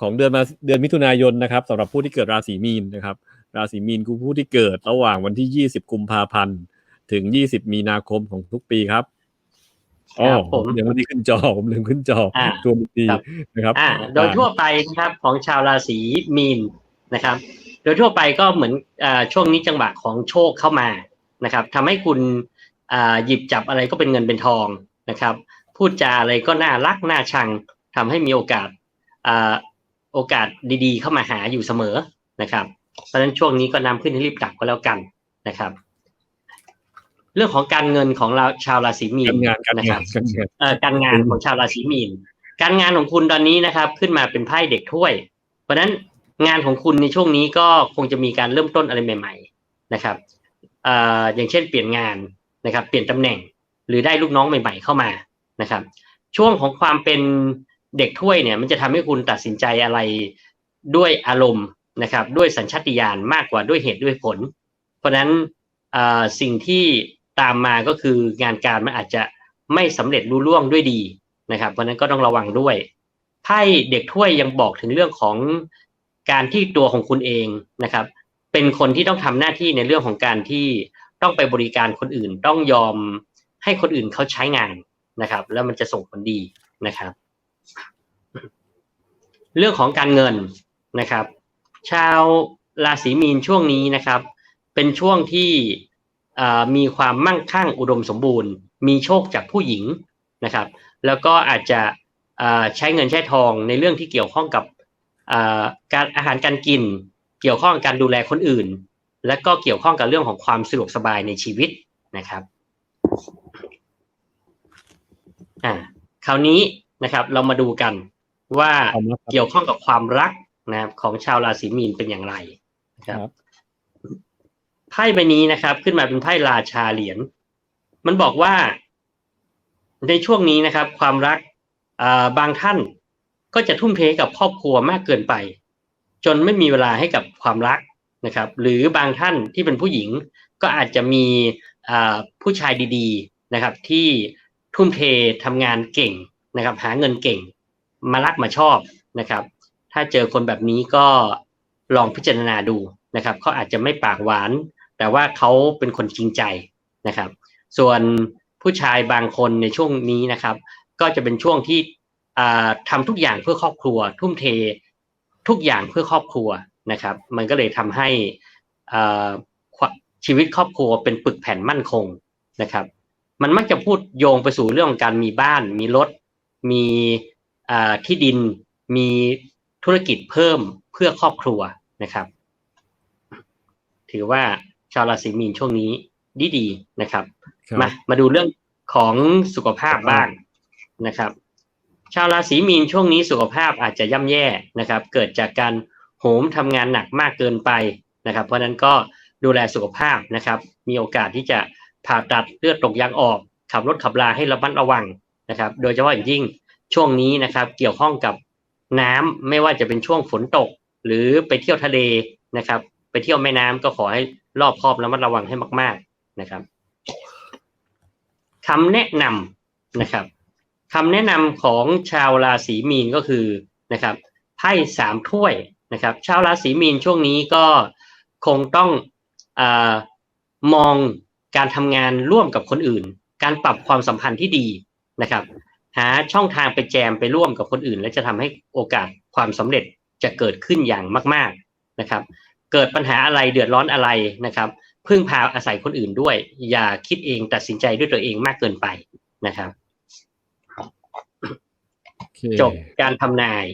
ของเดือนมาเดือนมิถุนายนนะครับสำหรับผู้ที่เกิดราศีมีนนะครับ ราศีมีนคือผู้ที่เกิดระหว่างวันที่ 20 กุมภาพันธ์ ถึง 20 มีนาคมของทุกปีครับอ๋อครับผมยังไม่ได้ขึ้นจอผมลืมขึ้นจออาตัวมีปีครับนะครับอ่าโดยทั่วไปนะครับของชาวราศีมีนนะครับ โดยทั่วไปก็เหมือนอาช่วงนี้จังหวะของโชคเข้ามานะครับทำให้คุณอ่าหยิบจับอะไรก็เป็นเงินเป็นทองนะครับ พูดจาอะไรก็น่ารักน่าชังทำให้มีโอกาสอ่า โอกาสดีๆ เข้ามาหาอยู่เสมอนะครับ เพราะฉะนั้นช่วงนี้ก็นำขึ้นให้รีบจับก็แล้วกันนะครับ เรื่องของการเงินของเราชาวราศีมีนการงานการนะงาครันบการงานเอ่อการงานของชาวราศีมีนการงานของคุณตอนนี้นะครับ ขึ้นมาเป็นไพ่เด็กถ้วย เพราะฉะนั้นงานของคุณในช่วงนี้ก็คงจะมีการเริ่มต้นอะไรใหม่ ๆ นะครับเอ่ออย่างเช่นเปลี่ยนงานนะครับ เปลี่ยนตำแหน่งหรือได้ลูกน้องใหม่ ๆ เข้ามานะครับ ช่วงของความเป็น เด็กถ้วยเนี่ยมันจะทำให้คุณตัดสินใจอะไรด้วยอารมณ์นะครับด้วยสัญชาตญาณมากกว่าด้วยเหตุด้วยผล เพราะฉะนั้นสิ่งที่ตามมาก็คืองานการมันอาจจะไม่สำเร็จรุ่ล่วงด้วยดีนะครับ เพราะนั้นก็ต้องระวังด้วยไพ่เด็กถ้วยยังบอกถึงเรื่องของการที่ตัวของคุณเองนะครับ เป็นคนที่ต้องทำหน้าที่ในเรื่องของการที่ต้องไปบริการคนอื่นต้องยอมให้คนอื่นเขาใช้งานนะครับ แล้วมันจะส่งผลดีนะครับ เรื่องของการเงินนะครับ ชาวราศีมีนช่วงนี้นะครับ เป็นช่วงที่มีความมั่งคั่งอุดมสมบูรณ์ มีโชคจากผู้หญิงนะครับ แล้วก็อาจจะใช้เงินใช้ทองในเรื่องที่เกี่ยวข้องกับการอาหารการกิน เกี่ยวข้องกับการดูแลคนอื่น และก็เกี่ยวข้องกับเรื่องของความสะดวกสบายในชีวิตนะครับอ่าคราวนี้ นะครับ เรามาดูกันว่าขอบคุณครับเกี่ยวข้องกับความรักนะครับของชาวราศีมีนเป็นอย่างไรนะครับครับไพ่ใบนี้นะครับ ขึ้นมาเป็นไพ่ราชาเหรียญมันบอกว่า ในช่วงนี้นะครับ ความรักอ่าบางท่านก็จะทุ่มเทให้กับครอบครัวมากเกินไป จนไม่มีเวลาให้กับความรักนะครับ หรือบางท่านที่เป็นผู้หญิงก็อาจจะมีอ่าผู้ชายดี ๆนะครับ ที่ทุ่มเททำงานเก่ง นะครับ หาเงินเก่ง มารักมาชอบนะครับ ถ้าเจอคนแบบนี้ก็ลองพิจารณาดูนะครับเขาอาจจะไม่ปากหวาน แต่ว่าเขาเป็นคนจริงใจนะครับ ส่วนผู้ชายบางคนในช่วงนี้นะครับ ก็จะเป็นช่วงที่อ่าทำทุกอย่างเพื่อครอบครัว ทุ่มเททุกอย่างเพื่อครอบครัวนะครับ มันก็เลยทำให้ชีวิตครอบครัวเป็นปึกแผ่นมั่นคงนะครับ มันมักจะพูดโยงไปสู่เรื่องของการมีบ้าน มีรถ มีอ่าที่ดินมีธุรกิจเพิ่มเพื่อครอบครัวนะครับ ถือว่าชาวราศีมีนช่วงนี้ดีดีๆนะครับครับมามาดูเรื่องของสุขภาพบ้างนะครับ ชาวราศีมีนช่วงนี้สุขภาพอาจจะย่ำแย่นะครับ เกิดจากการโหมทำงานหนักมากเกินไปนะครับ เพราะฉะนั้นก็ดูแลสุขภาพนะครับ มีโอกาสที่จะผ่าตัดเลือดตกยางออก ขับรถขับราให้ระมัดระวัง นะครับ โดยเฉพาะอย่างยิ่งช่วงนี้นะครับ เกี่ยวข้องกับน้ำไม่ว่าจะเป็นช่วงฝนตก หรือไปเที่ยวทะเลนะครับ ไปเที่ยวแม่น้ำก็ขอให้รอบคอบระมัดระวังให้มาก ๆนะครับคำแนะนำนะครับคำแนะนำของชาวราศีมีนก็คือนะครับไพ่สามถ้วยนะครับ ชาวราศีมีนช่วงนี้ก็คงต้องอมองการทำงานร่วมกับคนอื่น การปรับความสัมพันธ์ที่ดี นะครับ หาช่องทางไปแจมไปร่วมกับคนอื่น และจะทำให้โอกาสความสำเร็จจะเกิดขึ้นอย่างมาก ๆนะครับ เกิดปัญหาอะไรเดือดร้อนอะไรนะครับ พึ่งพาอาศัยคนอื่นด้วย อย่าคิดเองตัดสินใจด้วยตัวเองมากเกินไปนะครับโอเคจบการทำนาย